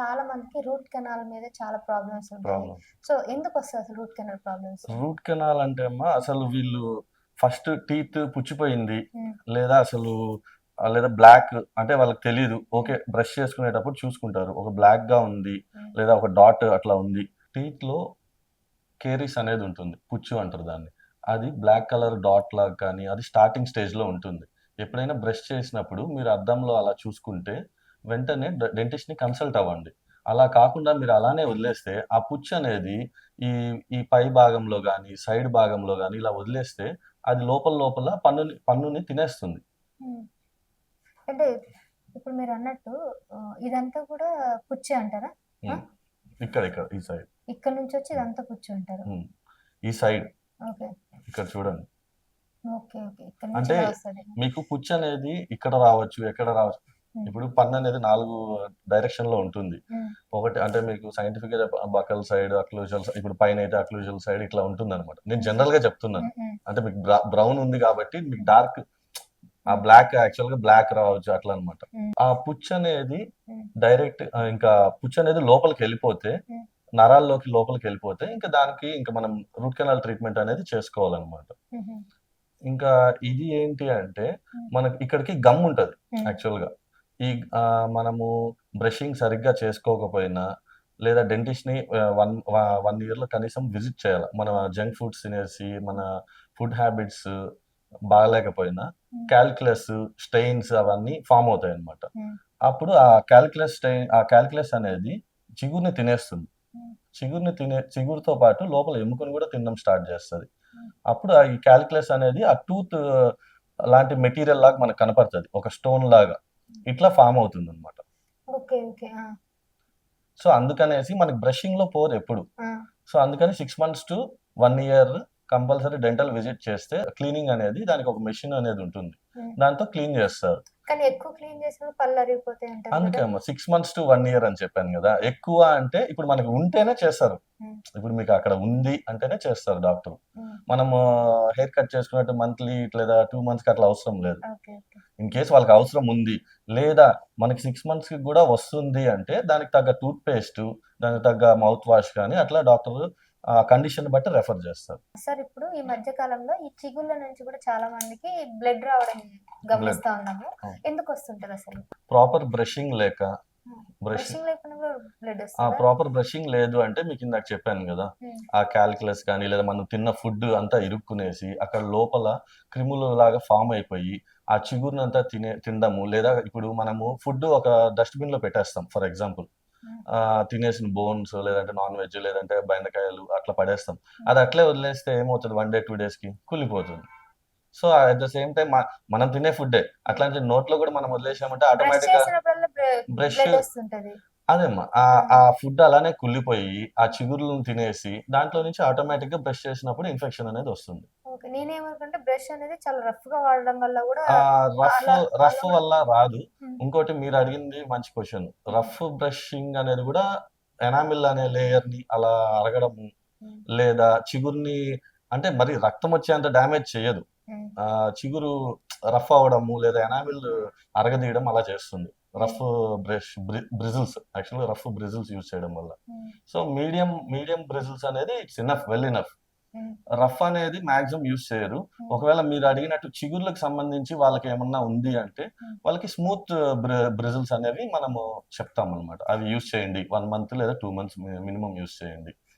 చాలా మందికి root canal మీద చాలా ప్రాబ్లమ్స్ ఉంటాయి. సో ఎందుకు వస్తుంది అసలు root canal problems? Root canal అంటే అమ్మా అసలు వీళ్ళు ఫస్ట్ టీత్ పుచ్చిపోయింది. Hmm. లేదా అసలు లేదా బ్లాక్ అంటే వాళ్ళకి తెలియదు ఓకే బ్రష్ చేసుకునేటప్పుడు చూసుకుంటారు. ఒక బ్లాక్గా ఉంది Hmm. లేదా ఒక డాట్ అట్లా ఉంది. టీత్లో కేరీస్ అనేది ఉంటుంది. పుచ్చు అంటారు దాన్ని. అది బ్లాక్ కలర్ డాట్ లాగా కానీ అది స్టార్టింగ్ స్టేజ్లో ఉంటుంది. ఎప్పుడైనా బ్రష్ చేసినప్పుడు మీరు అద్దంలో అలా చూసుకుంటే వెంటనే డెంటిస్ట్ని కన్సల్ట్ అవ్వండి. అలా కాకుండా మీరు అలానే వదిలేస్తే ఆ పుచ్చు అనేది ఈ ఈ పై భాగంలో కానీ సైడ్ భాగంలో కానీ ఇలా వదిలేస్తే అది లోపల లోపల పన్నుని పన్నుని తినేస్తుంది. అంటే ఇప్పుడు మీరు అన్నట్టు ఇదంతా కూడా పుచ్చి అంటారా. ఇక్కడ ఇక్కడ ఈ సైడ్. ఇక్కడ నుంచి వచ్చి ఇదంతా పుచ్చి అంటారు. ఈ సైడ్. ఓకే. ఇక్కడ చూడండి. Okay okay. ఇక్కడ అంటే మీకు పుచ్చు అనేది ఇక్కడ రావచ్చు ఎక్కడ రావచ్చు. ఇప్పుడు పన్ను అనేది నాలుగు డైరెక్షన్లో ఉంటుంది. ఒకటి అంటే మీకు సైంటిఫిక్గా బకల్ సైడ్ అక్లూజల్ ఇప్పుడు పైన అయితే అక్లూజల్ సైడ్ ఇట్లా ఉంటుంది అనమాట నేను జనరల్గా చెప్తున్నాను. అంటే మీకు బ్రౌన్ ఉంది కాబట్టి మీకు డార్క్ ఆ బ్లాక్ యాక్చువల్గా బ్లాక్ రావచ్చు అట్లా అనమాట. ఆ పుచ్చు అనేది. డైరెక్ట్ ఇంకా పుచ్చు అనేది లోపలికి వెళ్ళిపోతే. నరాల్లోకి లోపలికి వెళ్ళిపోతే ఇంకా దానికి ఇంకా మనం రూట్ కెనాల్ ట్రీట్మెంట్ అనేది చేసుకోవాలన్నమాట. ఇంకా ఇది ఏంటి అంటే. మనకి ఇక్కడికి గమ్ ఉంటది యాక్చువల్గా. ఈ ఆ, మనము బ్రషింగ్ సరిగ్గా చేసుకోకపోయినా లేదా డెంటిస్ట్ని వన్ వన్ ఇయర్లో కనీసం విజిట్ చేయాలి మన జంక్ ఫుడ్స్ తినేసి మన ఫుడ్ హ్యాబిట్స్ బాగలేకపోయినా. క్యాల్కులస్ స్టెయిన్స్ అవన్నీ ఫామ్ అవుతాయి అన్నమాట ఉమ్. అప్పుడు ఆ క్యాల్కులస్ స్టెయిన్ ఆ క్యాల్కులస్ అనేది చిగురుని తినేస్తుంది ఉమ్. చిగురుని తినే చిగురుతో పాటు లోపల ఎముకను కూడా తినడం స్టార్ట్ చేస్తుంది. అప్పుడు ఆ ఈ క్యాల్కులస్ అనేది ఆ టూత్ లాంటి మెటీరియల్ లాగా మనకు కనపడుతుంది ఒక స్టోన్ లాగా ఇట్లా ఫామ్ అవుతుంది అనమాట ఓకే ఓకే ఆ, సో అందుకనేసి మనకి బ్రషింగ్లో పోదు ఎప్పుడు సో అందుకని six months to one year compulsory dental visit చేస్తే క్లీనింగ్ అనేది దానికి ఒక మెషిన్ అనేది ఉంటుంది. దాంతో క్లీన్ చేస్తారు. కానీ ఎక్కువ క్లీన్ పళ్ళు అరిగిపోతాయి అందుకే అమ్మ six months to one year అని చెప్పాను కదా. ఎక్కువ అంటే ఇప్పుడు మనకి ఉంటేనే చేస్తారు. ఇప్పుడు మీకు అక్కడ ఉంది అంటేనే చేస్తారు డాక్టర్. మనము హెయిర్ కట్ చేసుకున్నట్టు మంత్లీ లేదా టూ మంత్స్ అట్లా అవసరం లేదు. ఇన్ కేస్ వాళ్ళకి అవసరం ఉంది లేదా మనకి సిక్స్ మంత్స్కి కూడా వస్తుంది అంటే దానికి తగ్గ టూత్ పేస్ట్ దానికి తగ్గ మౌత్ వాష్ కానీ అట్లా డాక్టర్ ఆ కండిషన్ బట్టి రెఫర్ చేస్తారు. సార్ ఇప్పుడు ఈ మధ్య కాలంలో ఈ చిగుళ్ళ నుంచి కూడా చాలా మందికి బ్లడ్ రావడం గమనిస్తా ఉన్నాము. ఎందుకు వస్తుంటది అసలు? ప్రాపర్ బ్రషింగ్ లేక బ్రషింగ్? ఆ ప్రాపర్ బ్రషింగ్ లేదు అంటే మీకు ఇందాక చెప్పాను కదా. ఆ క్యాల్కులస్ కానీ లేదా మనం తిన్న ఫుడ్ అంతా ఇరుక్కునేసి అక్కడ లోపల క్రిములు లాగా ఫామ్ అయిపోయి ఆ చిగురుని అంతా తినే తినడము లేదా ఇప్పుడు మనము ఫుడ్ ఒక డస్ట్బిన్లో పెట్టేస్తాం ఫర్ ఎగ్జాంపుల్ తినేసిన బోన్స్ లేదంటే నాన్ వెజ్ లేదంటే బెండకాయలు అట్లా పడేస్తాం. అది అట్లే వదిలేస్తే ఏమవుతుంది? వన్ డే టూ డేస్కి కుళ్ళిపోతుంది. So at the same time మనం తినే ఫుడ్డే అట్లాంటి నోట్లో కూడా మనం వదిలేసామంటే ఆటోమేటిక్గా బ్రష్ వస్తుంటది. అదేమ్మా ఆ ఫుడ్ అలానే కుళ్ళిపోయి ఆ చిగురులను తినేసి దాంట్లో నుంచి ఆటోమేటిక్గా బ్రష్ చేసినప్పుడు ఇన్ఫెక్షన్ అనేది వస్తుంది. నేనేమనుకుంటే బ్రష్ అనేది చాలా రఫ్గా వాడడం వల్ల కూడా ఆ రఫ్ అలా- రఫ్ అలా వల్ల రాదు. ఉమ్, ఇంకోటి మీరు అడిగింది మంచి క్వశ్చన్ రఫ్ బ్రషింగ్ అనేది కూడా ఎనామిల్ అనే లేయర్ని అలా అరగడము ఉమ్, లేదా చిగురుని అంటే మరి రక్తం వచ్చేంత డ్యామేజ్ చేయదు. ఆ చిగురు రఫ్ అవ్వడము లేదా ఎనామిల్ అరగదీయడం అలా చేస్తుంది. Rough brush bristles. యాక్చువల్గా రఫ్ బ్రిజిల్స్ యూజ్ చేయడం వల్ల. Um, so medium medium bristles అనేది it's enough well enough. Um, rough అనేది మాక్సిమం యూజ్ చేయరు. ఒకవేళ మీరు అడిగినట్టు చిగుర్లకు సంబంధించి వాళ్ళకి ఏమన్నా ఉంది అంటే Hmm. వాళ్ళకి స్మూత్ బ్రిజిల్స్ అనేవి మనము చెప్తాం అనమాట అవి యూజ్ చేయండి. వన్ మంత్ లేదా టూ మంత్స్ మినిమం యూజ్ చేయండి.